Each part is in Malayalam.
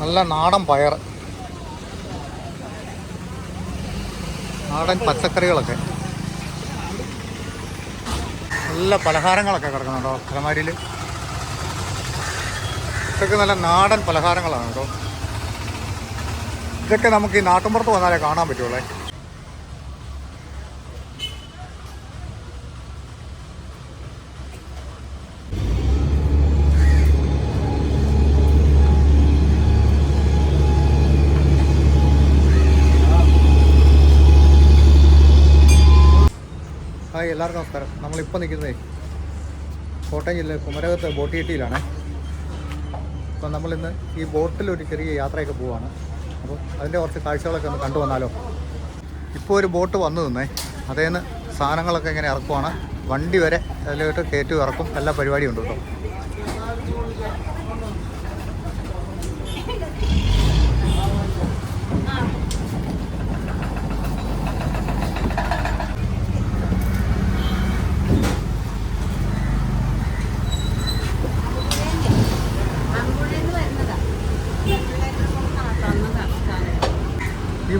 നല്ല നാടൻ പയർ നാടൻ പച്ചക്കറികളൊക്കെ. നല്ല പലഹാരങ്ങളൊക്കെ കിടക്കുന്നുണ്ടോ അലമാരിയിൽ ഇതൊക്കെ നല്ല നാടൻ പലഹാരങ്ങളാണ് കേട്ടോ. ഇതൊക്കെ നമുക്ക് ഈ നാട്ടുമ്പുറത്ത് വന്നാലേ കാണാൻ പറ്റുള്ളേ എല്ലാവർക്കും നമസ്കാരം. നമ്മളിപ്പോൾ നിൽക്കുന്നതേ കോട്ടയം ജില്ലയിൽ കുമരകത്ത് ബോട്ട് കിട്ടിയിലാണ് അപ്പം നമ്മളിന്ന് ഈ ബോട്ടിൽ ഒരു ചെറിയ യാത്രയൊക്കെ പോവാണ്. അപ്പോൾ അതിന്റെ കുറച്ച് കാഴ്ചകളൊക്കെ ഒന്ന് കണ്ടു വന്നാലോ. ഇപ്പോൾ ഒരു ബോട്ട് വന്നു നിന്നേ. അതേന്ന് സാധനങ്ങളൊക്കെ ഇങ്ങനെ ഇറക്കുവാണ്. വണ്ടി വരെ അതിലോട്ട് കയറ്റി ഇറക്കും. എല്ലാ പരിപാടിയും ഉണ്ട്? കേട്ടോ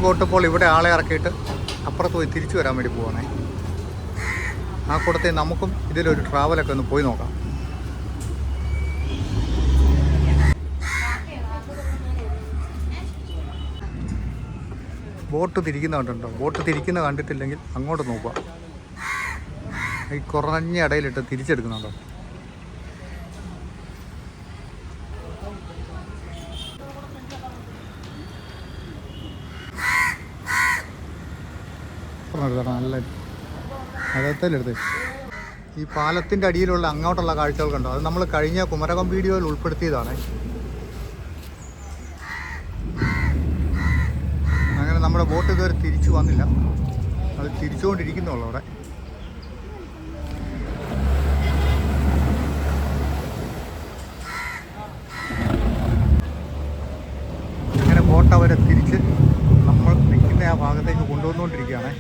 ഈ ബോട്ട് ഇപ്പോൾ ഇവിടെ ആളെ ഇറക്കിയിട്ട് അപ്പുറത്ത് പോയി തിരിച്ചു വരാൻ വേണ്ടി പോവാണേ. ആ കൂട്ടത്തിൽ നമുക്കും ഇതിലൊരു ട്രാവലൊക്കെ ഒന്ന് പോയി നോക്കാം. ബോട്ട് തിരിക്കുന്ന കണ്ടിട്ടുണ്ടോ? ബോട്ട് തിരിക്കുന്ന കണ്ടിട്ടില്ലെങ്കിൽ അങ്ങോട്ട് നോക്കുക. ഈ കുറഞ്ഞ ഇടയിലിട്ട് തിരിച്ചെടുക്കുന്നുണ്ടോ? എടുക്കണം നല്ല അകത്തിലെടുത്ത് ഈ പാലത്തിന്റെ അടിയിലുള്ള അങ്ങോട്ടുള്ള കാഴ്ചകൾ കണ്ടോ? അത് നമ്മൾ കഴിഞ്ഞ കുമരകം വീഡിയോയിൽ ഉൾപ്പെടുത്തിയതാണ്. അങ്ങനെ നമ്മുടെ ബോട്ട് ഇതുവരെ തിരിച്ചു വന്നില്ല. അത് തിരിച്ചുകൊണ്ടിരിക്കുന്നുള്ളൂ അവിടെ അങ്ങനെ ബോട്ട് അവരെ തിരിച്ച് നമ്മൾ നിൽക്കുന്ന ആ ഭാഗത്തേക്ക് കൊണ്ടുവന്നുകൊണ്ടിരിക്കുകയാണ്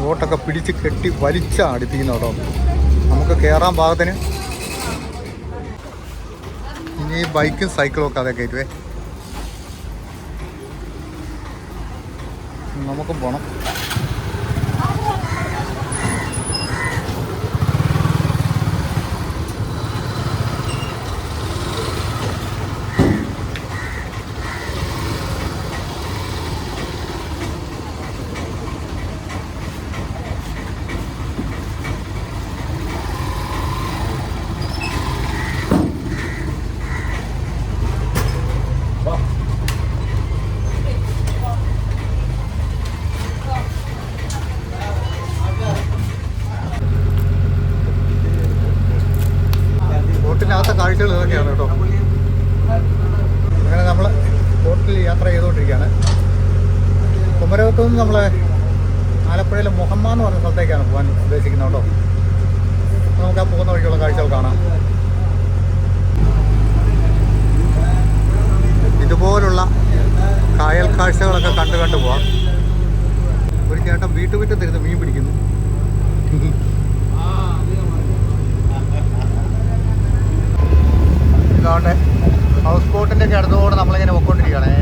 ബോട്ടൊക്കെ പിടിച്ച് കെട്ടി വലിച്ചാണ് അടുപ്പിക്കുന്ന കേട്ടോ നമുക്ക് കയറാൻ പാകത്തിന് ഇനി ബൈക്കും സൈക്കിളും ഒക്കെ അതൊക്കെ കയറ്റുവേ നമുക്ക് പോണം ബോട്ടിനകത്തെ കാഴ്ചകൾ ഇതൊക്കെയാണ് കേട്ടോ അങ്ങനെ നമ്മൾ ബോട്ടിൽ യാത്ര ചെയ്തുകൊണ്ടിരിക്കുകയാണ് കുമരകത്തു നിന്ന് നമ്മൾ ആലപ്പുഴയിലെ മുഹമ്മ എന്ന് പറഞ്ഞ സ്ഥലത്തേക്കാണ് പോകാൻ ഉദ്ദേശിക്കുന്നത് കേട്ടോ അപ്പോൾ നമുക്ക് ആ പോകുന്ന വഴിക്കുള്ള കാഴ്ചകൾ കാണാം ഇതുപോലുള്ള കായൽ കാഴ്ചകളൊക്കെ കണ്ട് പോവാം. ഒരു ചേട്ടൻ വീട്ടുമുറ്റത്തിരുന്ന് മീൻ പിടിക്കുന്നു. ഇതാണ്ട് ഹൗസ് ബോട്ടിന്റെ ഒക്കെ അടുത്തോടെ നമ്മളിങ്ങനെ പൊക്കോണ്ടിരിക്കുകയാണേ.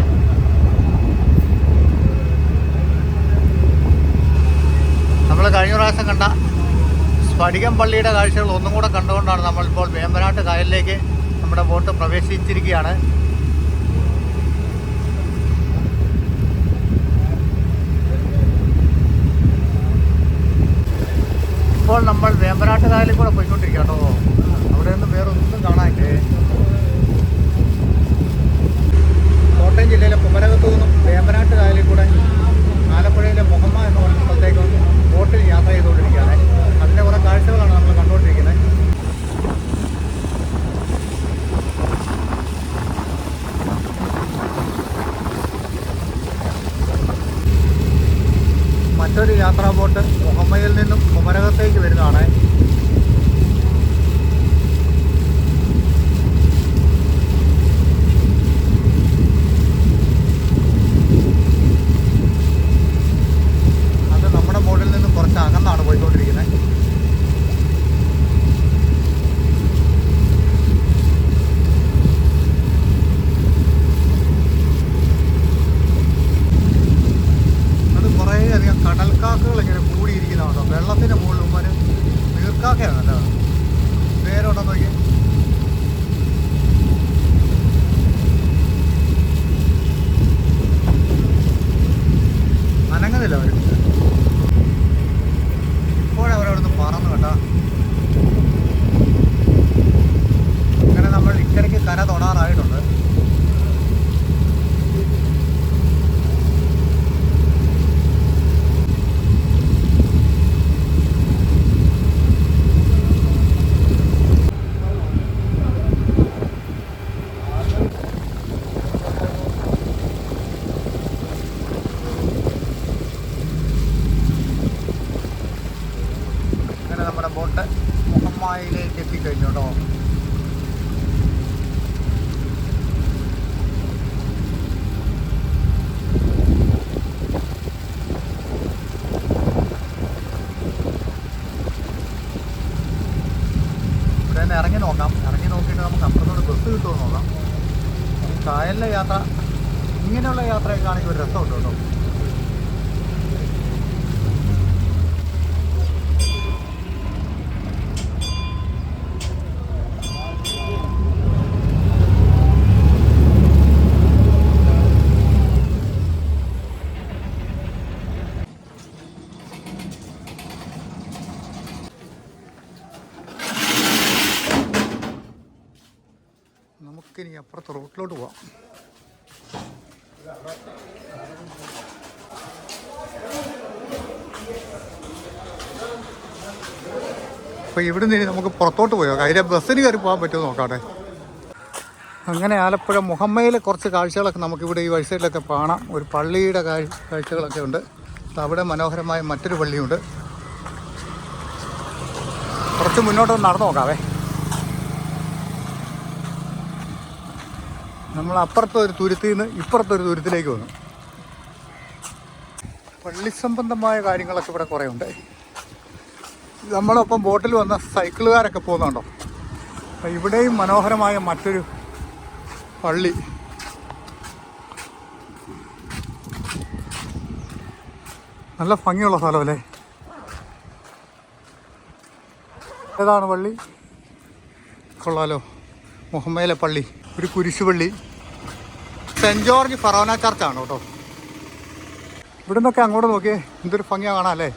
നമ്മൾ കഴിഞ്ഞ പ്രാവശ്യം കണ്ട സ്ഫടികം പള്ളിയുടെ കാഴ്ചകൾ ഒന്നും കൂടെ കണ്ടുകൊണ്ടാണ് നമ്മളിപ്പോൾ വേമ്പനാട്ട് കായലിലേക്ക് നമ്മുടെ ബോട്ട് പ്രവേശിച്ചിരിക്കുകയാണ്. ഇപ്പോൾ നമ്മൾ വേമ്പനാട്ട് കായലിൽ കൂടെ പോയിക്കൊണ്ടിരിക്കുക കേട്ടോ. അവിടെ നിന്ന് വേറെ ഒന്നും കാണാനില്ലേ? കോട്ടയം ജില്ലയിലെ കുമരകത്തു നിന്നും വേമ്പനാട്ട് കായലിൽ കൂടെ ആലപ്പുഴയിലെ മുഹമ്മ എന്ന് പറഞ്ഞ സ്ഥലത്തേക്ക് ബോട്ടിൽ യാത്ര ചെയ്തുകൊണ്ടിരിക്കുകയാണ്. അതിന്റെ കുറേ കാഴ്ചകളാണ് നമ്മൾ കണ്ടുകൊണ്ടിരിക്കുന്നത്. മറ്റൊരു യാത്രാ ബോട്ട് വരുന്നതാണേ വരുന്നതാണ് വഴി നോക്കിയിട്ട് നമുക്ക് അപ്പുറത്തോട്ട് ബസ് കിട്ടുമോ എന്ന് നോക്കാം കായലിലെ യാത്ര ഇങ്ങനെയുള്ള യാത്രയൊക്കെ ആണെങ്കിൽ ഒരു രസമുണ്ട് കേട്ടോ. നമുക്കിനി അപ്പുറത്ത് റോട്ടിലോട്ട് പോവാം. അപ്പോൾ ഇവിടുന്ന് ഇനി നമുക്ക് പുറത്തോട്ട് പോയോ അതിലെ ബസ്സിന് കയറി പോകാൻ പറ്റുമോ നോക്കാട്ടെ അങ്ങനെ ആലപ്പുഴ മുഹമ്മയിലെ കുറച്ച് കാഴ്ചകളൊക്കെ നമുക്കിവിടെ ഈ വഴിസൈഡിലൊക്കെ കാണാം. ഒരു പള്ളിയുടെ കാഴ് കാഴ്ചകളൊക്കെ ഉണ്ട്. അവിടെ മനോഹരമായ മറ്റൊരു പള്ളിയുണ്ട്. കുറച്ച് മുന്നോട്ട് നടന്നു നോക്കാവേ. നമ്മൾ അപ്പുറത്തെ ഒരു തുരുത്തിൽ നിന്ന് ഇപ്പുറത്തെ ഒരു തുരുത്തിലേക്ക് വന്നു. പള്ളി സംബന്ധമായ കാര്യങ്ങളൊക്കെ ഇവിടെ കുറേ ഉണ്ട്. നമ്മളൊപ്പം ബോട്ടിൽ വന്ന സൈക്കിളുകാരൊക്കെ പോകുന്നുണ്ടോ? അപ്പം ഇവിടെയും മനോഹരമായ മറ്റൊരു പള്ളി. നല്ല ഭംഗിയുള്ള സ്ഥലമല്ലേ? ഏതാണ് പള്ളി? കൊള്ളാലോ. മുഹമ്മയിലെ പള്ളി. ഒരു കുരിശുപള്ളി. സെന്റ് ജോർജ് ഫറോന ചർച്ചാണ് കേട്ടോ ഇവിടെ നിന്നൊക്കെ അങ്ങോട്ട് നോക്കിയേ എന്തൊരു ഭംഗിയാ കാണാം അല്ലേ?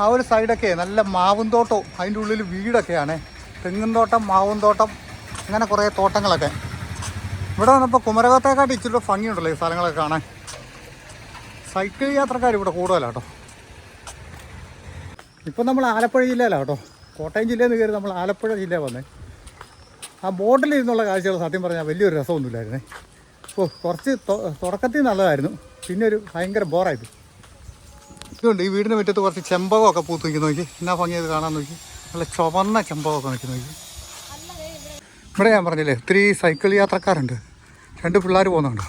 ആ ഒരു സൈഡൊക്കെ നല്ല മാവും തോട്ടവും അതിന്റെ ഉള്ളിൽ വീടൊക്കെയാണ്. തെങ്ങും തോട്ടം മാവും തോട്ടം അങ്ങനെ കുറേ തോട്ടങ്ങളൊക്കെ. ഇവിടെ വന്നപ്പോൾ കുമരകത്തേക്കാട്ട് ഇച്ചിരി ഭംഗിയുണ്ടല്ലോ ഈ സ്ഥലങ്ങളൊക്കെ കാണാൻ. സൈക്കിൾ യാത്രക്കാർ ഇവിടെ കൂടുതലാണ് കേട്ടോ ഇപ്പം നമ്മൾ ആലപ്പുഴ ജില്ലയിലാണ് കേട്ടോ കോട്ടയം ജില്ലയിൽ നിന്ന് കയറി നമ്മൾ ആലപ്പുഴ ജില്ല വന്നേ. ആ ബോട്ടിൽ ഇരുന്നുള്ള കാഴ്ചകൾ സത്യം പറഞ്ഞാൽ വലിയൊരു രസമൊന്നുമില്ലായിരുന്നേ. ഓ കുറച്ച് തുടക്കത്തിൽ നല്ലതായിരുന്നു. പിന്നെ ഒരു ഭയങ്കര ബോറായിട്ട് ഇതുണ്ട് ഈ വീടിന്റെ മുറ്റത്ത് കുറച്ച് ചെമ്പകമൊക്കെ പൂത്ത് നിൽക്കുന്ന നോക്കി. എന്നാ ഭംഗിയത് കാണാൻ നോക്കി. നല്ല ചുവന്ന ചെമ്പകമൊക്കെ നിൽക്കുന്ന നോക്കി. ഇവിടെ ഞാൻ പറഞ്ഞില്ലേ ഒത്തിരി സൈക്കിൾ യാത്രക്കാരുണ്ട്. രണ്ട് പിള്ളേർ പോകുന്നുണ്ട്.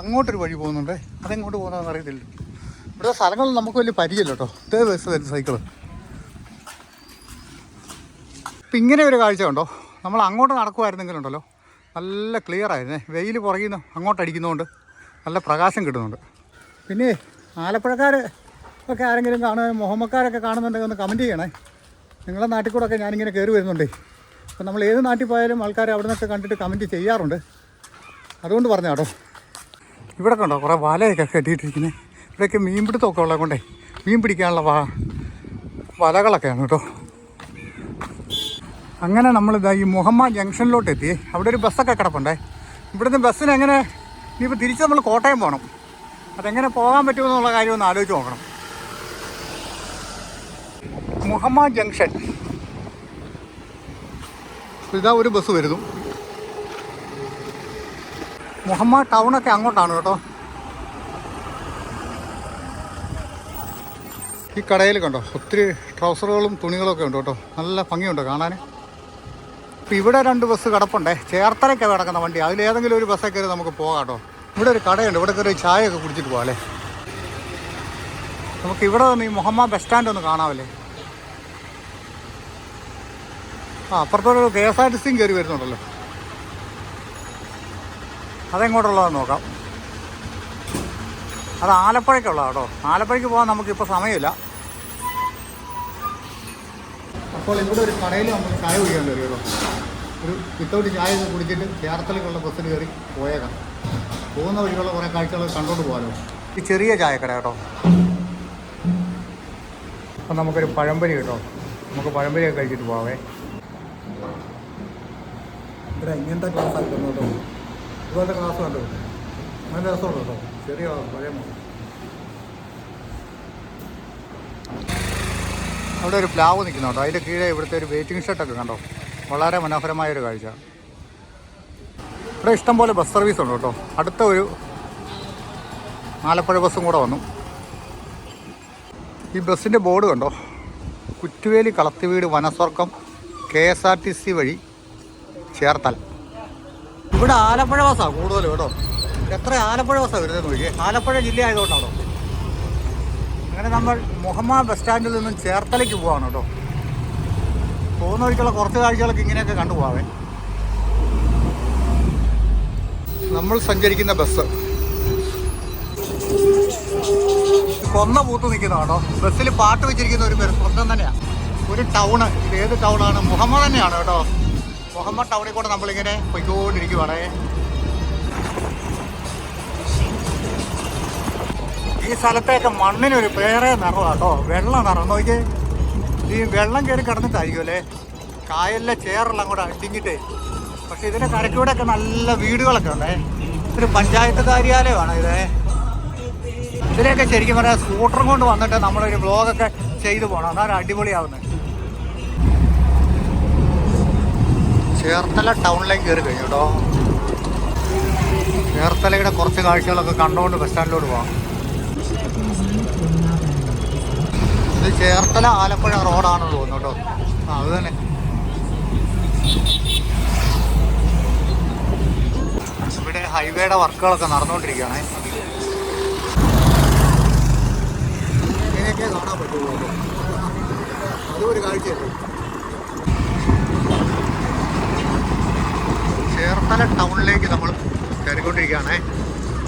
അങ്ങോട്ടൊരു വഴി പോകുന്നുണ്ട്. അതെങ്ങോട്ട് പോകുന്നതെന്ന് അറിയത്തില്ല. ഇവിടെ സ്ഥലങ്ങൾ നമുക്ക് വലിയ പരിചയമില്ല കേട്ടോ. ഇതേ ബസ് സൈക്കിൾ. ഇപ്പം ഇങ്ങനെ ഒരു കാഴ്ച ഉണ്ടോ നമ്മൾ അങ്ങോട്ട് നടക്കുമായിരുന്നെങ്കിലുണ്ടല്ലോ നല്ല ക്ലിയർ ആയിരുന്നേ. വെയിൽ പുറകിൽ അങ്ങോട്ട് അടിക്കുന്നതുകൊണ്ട് നല്ല പ്രകാശം കിട്ടുന്നുണ്ട്. പിന്നെ ആലപ്പുഴക്കാർ ഒക്കെ ആരെങ്കിലും കാണുക മുഹമ്മക്കാരൊക്കെ കാണുന്നുണ്ടെങ്കിൽ ഒന്ന് കമന്റ് ചെയ്യണേ. നിങ്ങളുടെ നാട്ടിൽ കൂടെ ഒക്കെ ഞാനിങ്ങനെ കയറി വരുന്നുണ്ട്. അപ്പം നമ്മൾ ഏത് നാട്ടിൽ പോയാലും ആൾക്കാർ അവിടെ നിന്നൊക്കെ കണ്ടിട്ട് കമന്റ് ചെയ്യാറുണ്ട്. അതുകൊണ്ട് പറഞ്ഞ കേട്ടോ. ഇവിടെ കണ്ടോ കുറേ വലയൊക്കെ കെട്ടിയിട്ടിരിക്കുന്നത് ഇവിടെയൊക്കെ മീൻപിടുത്തമൊക്കെ ഉള്ളത് കൊണ്ടേ മീൻ പിടിക്കാനുള്ള വലകളൊക്കെയാണ് കേട്ടോ. അങ്ങനെ നമ്മളിതാ ഈ മുഹമ്മ ജംഗ്ഷനിലോട്ട് എത്തി അവിടെ ഒരു ബസ്സൊക്കെ കിടപ്പുണ്ടേ. ഇവിടുന്ന് ബസ്സിന് എങ്ങനെ ഇനിയിപ്പോൾ തിരിച്ച് നമ്മൾ കോട്ടയം പോകണം അതെങ്ങനെ പോകാൻ പറ്റുമെന്നുള്ള കാര്യം ഒന്ന് ആലോചിച്ച് നോക്കണം. മുഹമ്മ ജംഗ്ഷൻ. ഇതാ ഒരു ബസ് വരുന്നു. മുഹമ്മ ടൗണൊക്കെ അങ്ങോട്ടാണ് കേട്ടോ. ഈ കടയിൽ കണ്ടോ? ഒത്തിരി ട്രൗസറുകളും തുണികളൊക്കെ ഉണ്ട് കേട്ടോ. നല്ല ഭംഗിയുണ്ട് കാണാൻ. ഇപ്പം ഇവിടെ രണ്ട് ബസ് കിടപ്പുണ്ടേ. ചേർത്തലയ്ക്ക് കിടക്കുന്ന വണ്ടി. അതിലേതെങ്കിലും ഒരു ബസ്സൊക്കെ കയറി നമുക്ക് പോകാം കേട്ടോ. ഇവിടെ ഒരു കടയുണ്ട്. ഇവിടെ കയറി ചായയൊക്കെ കുടിച്ചിട്ട് പോകാം നമുക്ക് ഇവിടെ നിന്ന് ഈ മുഹമ്മ ബസ് സ്റ്റാൻഡ് ഒന്ന് കാണാമല്ലേ? ആ അപ്പുറത്തോട്ട് കെ എസ് ആർ ടി സിയും കയറി വരുന്നുണ്ടല്ലോ. അതെങ്ങോട്ടുള്ളതെന്ന് നോക്കാം. അത് ആലപ്പുഴയ്ക്കുള്ള കേട്ടോ. ആലപ്പുഴയ്ക്ക് പോകാൻ നമുക്കിപ്പോൾ സമയമില്ല. അപ്പോൾ ഇവിടെ ഒരു കടയിൽ നമ്മൾ ചായ കുടിക്കാൻ കയറി കേട്ടോ. ഒരു വിത്തൗട്ട് ചായ കുടിച്ചിട്ട് ചേർത്തലേക്കുള്ള ബസ്സിൽ കയറി പോയേക്കാം. പോകുന്ന വഴിക്കുള്ള കുറേ കാഴ്ചകൾ കണ്ടോണ്ട് പോകാമല്ലോ ഈ ചെറിയ ചായക്കട കേട്ടോ. അപ്പം നമുക്കൊരു പഴംപൊരി കേട്ടോ. നമുക്ക് പഴംപൊരിയൊക്കെ കഴിച്ചിട്ട് പോവാവേ. ഇങ്ങനത്തെ ക്ലാസ് ആയിരുന്നു കേട്ടോ ഇതുപോലത്തെ ക്ലാസ് കണ്ടോ നല്ല രസമുണ്ട്? കേട്ടോ ചെറിയ പഴയ അവിടെ ഒരു പ്ലാവ് നിൽക്കുന്നുണ്ടോ അതിന്റെ കീഴേ ഇവിടുത്തെ ഒരു വെയിറ്റിംഗ് ഷെഡൊക്കെ കണ്ടോ? വളരെ മനോഹരമായ ഒരു കാഴ്ച. ഇവിടെ ഇഷ്ടംപോലെ ബസ് സർവീസ് ഉണ്ട് കേട്ടോ. അടുത്ത ഒരു ആലപ്പുഴ ബസ്സും കൂടെ വന്നു. ഈ ബസ്സിന്റെ ബോർഡ് കണ്ടോ? Kuttuveli Kalathiveedu Vanaswargam K S R T C വഴി ചേർത്തല ഇവിടെ ആലപ്പുഴ ബസ്സാണ് കൂടുതൽ കേട്ടോ. എത്ര ആലപ്പുഴ ബസ്സാണ് വരുന്നത് നോക്കിയേ? ആലപ്പുഴ ജില്ല ആയതുകൊണ്ടാണോ അങ്ങനെ നമ്മൾ മുഹമ്മ ബസ് സ്റ്റാൻഡിൽ നിന്നും ചേർത്തലയ്ക്ക് പോവാണ് കേട്ടോ. പോകുന്ന വഴിക്കുള്ള കുറച്ച് കാഴ്ചകളൊക്കെ ഇങ്ങനെയൊക്കെ കണ്ടു കണ്ടുപോകാവേ നമ്മൾ സഞ്ചരിക്കുന്ന ബസ്. കൊന്ന പൂത്ത് നിൽക്കുന്ന കേട്ടോ. ബസ്സിൽ പാട്ട് വെച്ചിരിക്കുന്ന ഒരു പേര് സ്വന്തം തന്നെയാണ് ഒരു ടൗണ് ഇത് ഏത് ടൗണാണ് മുഹമ്മദ് തന്നെയാണ് കേട്ടോ. മുഹമ്മദ് ടൗണിൽ കൂടെ നമ്മളിങ്ങനെ പൊയ്ക്കൊണ്ടിരിക്കുവാണേ. ഈ സ്ഥലത്തേക്ക് മണ്ണിനൊരു പേറെ നിറവാട്ടോ വെള്ള നിറം. നോക്കിയേ. ഈ വെള്ളം കയറി കിടന്നിട്ടായിരിക്കും അല്ലേ? കായലിലെ ചേറെല്ലാം കൂടെ അടിഞ്ഞിട്ടേ പക്ഷെ ഇതിന്റെ കരക്കൂടെയൊക്കെ നല്ല വീടുകളൊക്കെ ഉണ്ടേ. ഒരു പഞ്ചായത്ത് കാര്യാലയമാണ് ഇത്. ഇതിലൊക്കെ ശരിക്കും പറയാം സ്കൂട്ടറും കൊണ്ട് വന്നിട്ട് നമ്മളൊരു വ്ലോഗൊക്കെ ചെയ്തു പോകണം അതാണ് അടിപൊളിയാവുന്നത് ചേർത്തല ടൗണിലേക്ക് കയറി കഴിഞ്ഞു കേട്ടോ ചേർത്തലയുടെ കുറച്ച് കാഴ്ചകളൊക്കെ കണ്ടുകൊണ്ട് ബസ് സ്റ്റാൻഡിലോട്ട് പോകാം ഇത് ചേർത്തല ആലപ്പുഴ റോഡാണെന്ന് തോന്നുന്നു കേട്ടോ. ആ അത് തന്നെ. ഇവിടെ ഹൈവേയുടെ വർക്കുകളൊക്കെ നടന്നുകൊണ്ടിരിക്കുകയാണ്. ഇങ്ങനെയൊക്കെ കാണാൻ പറ്റുള്ളൂ അതൊരു കാഴ്ചയല്ലേ? ചേർത്തല ടൗണിലേക്ക് നമ്മൾ കയറിക്കൊണ്ടിരിക്കുകയാണേ.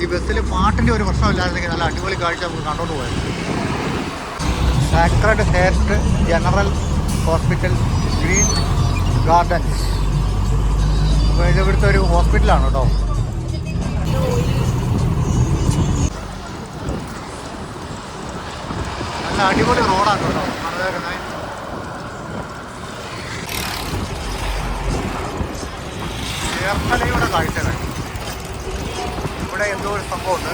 ഈ ബസ്സിൽ പാട്ടിന്റെ ഒരു പ്രശ്നമില്ലായിരുന്നെങ്കിൽ നല്ല അടിപൊളി കാഴ്ച നമുക്ക് കണ്ടോണ്ട് പോയത് sacred heart general hospital green gardens അപ്പോൾ ഇത് ഇവിടുത്തെ ഒരു ഹോസ്പിറ്റലാണ് കേട്ടോ നല്ല അടിപൊളി റോഡാണ് കേട്ടോ ചേർത്തലയുടെ കാഴ്ചകൾ. ഇവിടെ എന്തോ ഒരു സംഭവമുണ്ട്.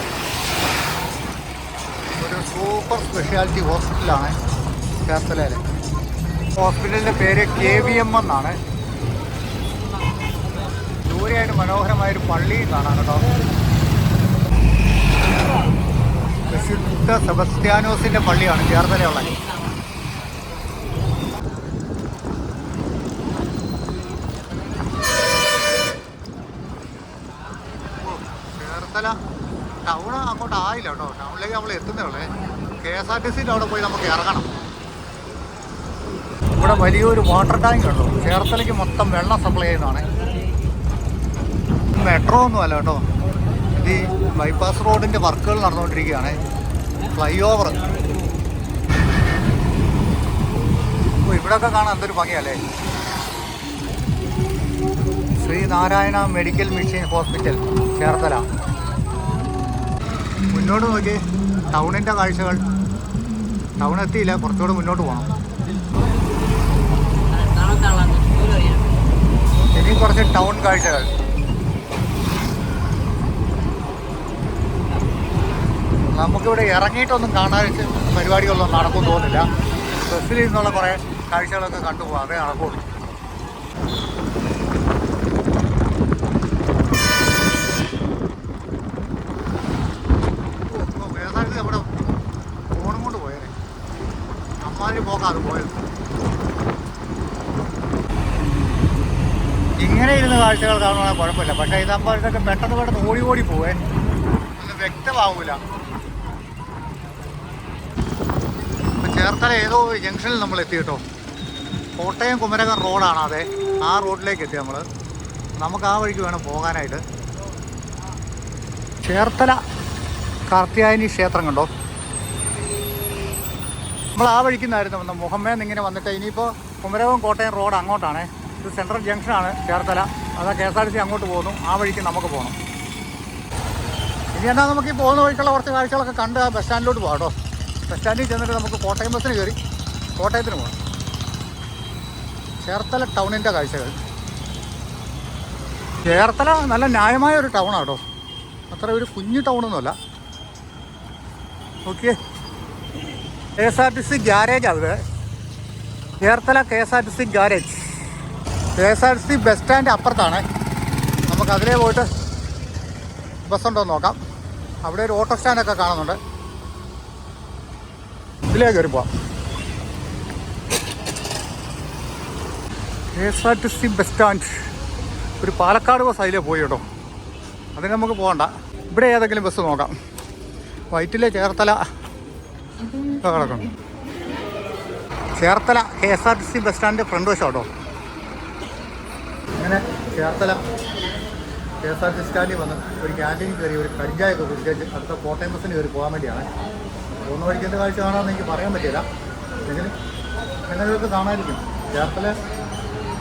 സൂപ്പർ സ്പെഷ്യാലിറ്റി ഹോസ്പിറ്റലാണ് ചേർത്തലയിലെ ഹോസ്പിറ്റലിന്റെ പേര് കെ വി എം എന്നാണ്. ദൂരെയായിട്ട് മനോഹരമായൊരു പള്ളിയും കാണാം കേട്ടോ. വിശുദ്ധ സെബസ്ത്യാനോസിന്റെ പള്ളിയാണ് ചേർത്തലയുള്ളത്. ചേർത്തല ടൗൺ അങ്ങോട്ട് ആയില്ല കേട്ടോ. ടൗണിലേക്ക് നമ്മൾ എത്തുന്നേ ഉള്ളേ. കെ എസ് ആർ ടി സിന്റെ അവിടെ പോയി നമുക്ക് ഇറങ്ങണം. ഇവിടെ വലിയൊരു വാട്ടർ ടാങ്ക് ഉണ്ടോ? ചേർത്തലയ്ക്ക് മൊത്തം വെള്ളം സപ്ലൈ ചെയ്യുന്നതാണ്. മെട്രോ ഒന്നും അല്ല കേട്ടോ. ഇത് ഈ ബൈപ്പാസ് റോഡിന്റെ വർക്കുകൾ നടന്നുകൊണ്ടിരിക്കുകയാണ്. ഫ്ലൈ ഓവർ ഓ ഇവിടെയൊക്കെ കാണാൻ എന്തൊരു ഭംഗിയല്ലേ? Sreenarayana medical mission hospital Cherthala. മുന്നോട്ട് നോക്കി ടൗണിന്റെ കാഴ്ചകൾ. ടൗൺ എത്തിയില്ല കുറച്ചുകൂടെ മുന്നോട്ട് പോകണം ഇനിയും കുറച്ച് ടൗൺ കാഴ്ചകൾ. നമുക്കിവിടെ ഇറങ്ങിയിട്ടൊന്നും കാണാൻ പരിപാടികളൊന്നും നടക്കും തോന്നില്ല ബസ്സിൽ നിന്നുള്ള കുറേ കാഴ്ചകളൊക്കെ കണ്ടുപോകാം അതേ നടക്കുള്ളൂ ഓ, വേദാന്തി നമ്മുടെ ഫോണും കൊണ്ട് പോയേ പോക്കാത് പോയത്. ഇങ്ങനെ കാഴ്ചകൾ കാണുവാണെങ്കിൽ കുഴപ്പമില്ല. പക്ഷേ ഇതാകുമ്പോൾ ഇതൊക്കെ പെട്ടെന്ന് പെട്ടെന്ന് ഓടി ഓടി പോവേ. ഒന്നും വ്യക്തമാവൂല. ചേർത്തല ഏതോ ജംഗ്ഷനിൽ നമ്മൾ എത്തി കേട്ടോ കോട്ടയം കുമരകം റോഡാണ് അതെ. ആ റോഡിലേക്ക് എത്തി നമ്മൾ നമുക്ക് ആ വഴിക്ക് വേണം പോകാനായിട്ട്. ചേർത്തല കാർത്തിയായനി ക്ഷേത്രം കണ്ടോ? നമ്മൾ ആ വഴിക്കുന്നായിരുന്നു വന്നത്. മുഹമ്മേന്ന് ഇങ്ങനെ വന്നിട്ട് ഇനിയിപ്പോൾ കുമരകം കോട്ടയം റോഡ് അങ്ങോട്ടാണ്. ഇത് സെൻട്രൽ ജംഗ്ഷനാണ് ചേർത്തല. അതാ K S R T C അങ്ങോട്ട് പോകുന്നു. ആ വഴിക്ക് നമുക്ക് പോകണം ഇനി എന്നാൽ നമുക്ക് ഈ പോകുന്ന വഴിക്കുള്ള കുറച്ച് കാഴ്ചകളൊക്കെ കണ്ട് ആ ബസ് സ്റ്റാൻഡിലോട്ട് പോകാം കേട്ടോ. ബസ് സ്റ്റാൻഡിൽ ചെന്നിട്ട് നമുക്ക് കോട്ടയം ബസ്സിന് കയറി കോട്ടയത്തിന് പോകാം ചേർത്തല ടൗണിന്റെ കാഴ്ചകൾ. ചേർത്തല നല്ല ന്യായമായ ഒരു ടൗണാണ് കേട്ടോ. അത്ര ഒരു കുഞ്ഞു ടൗണൊന്നുമല്ല. Okay K S R T C garage അത് Cherthala K S R T C garage. K S R T C bus stand അപ്പുറത്താണ്. നമുക്ക് അതിലേ പോയിട്ട് ബസ്സുണ്ടോ എന്ന് നോക്കാം. അവിടെ ഒരു ഓട്ടോ സ്റ്റാൻഡൊക്കെ കാണുന്നുണ്ട്. ഇതിലേക്ക് കയറി പോവാം. K S R T C bus stand. ഒരു പാലക്കാട് ബസ് അതിലേ പോയി കേട്ടോ. അതിന് നമുക്ക് പോകണ്ട. ഇവിടെ ഏതെങ്കിലും ബസ് നോക്കാം. വൈറ്റിലെ ചേർത്തല. കിടക്കണം Cherthala K S R T C bus സ്റ്റാൻഡിന്റെ front വശം കേട്ടോ അങ്ങനെ Cherthala K S R T C സ്റ്റാൻഡിൽ വന്ന് ഒരു ക്യാന്റീൻ കയറി ഒരു കടിഞ്ചായൊക്കെ കുടിച്ച് അടുത്ത കോട്ടയം ബസ്സിന് കയറി പോകാൻ വേണ്ടിയാണ്. പോകുന്ന വഴിക്ക് എന്ത് കാഴ്ച കാണാമെന്ന് എനിക്ക് പറയാൻ പറ്റില്ല. എങ്കിലും എന്തെങ്കിലുമൊക്കെ കാണാതിരിക്കും. ചേർത്തല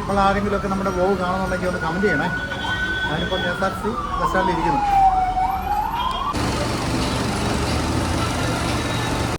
ഇപ്പോൾ ആരെങ്കിലുമൊക്കെ നമ്മുടെ ബ്ലോഗ് കാണുന്നുണ്ടെങ്കിൽ ഒന്ന് കമന്റ് ചെയ്യണേ. ഞാനിപ്പോൾ K S R T C bus സ്റ്റാൻഡിൽ ഇരിക്കുന്നു.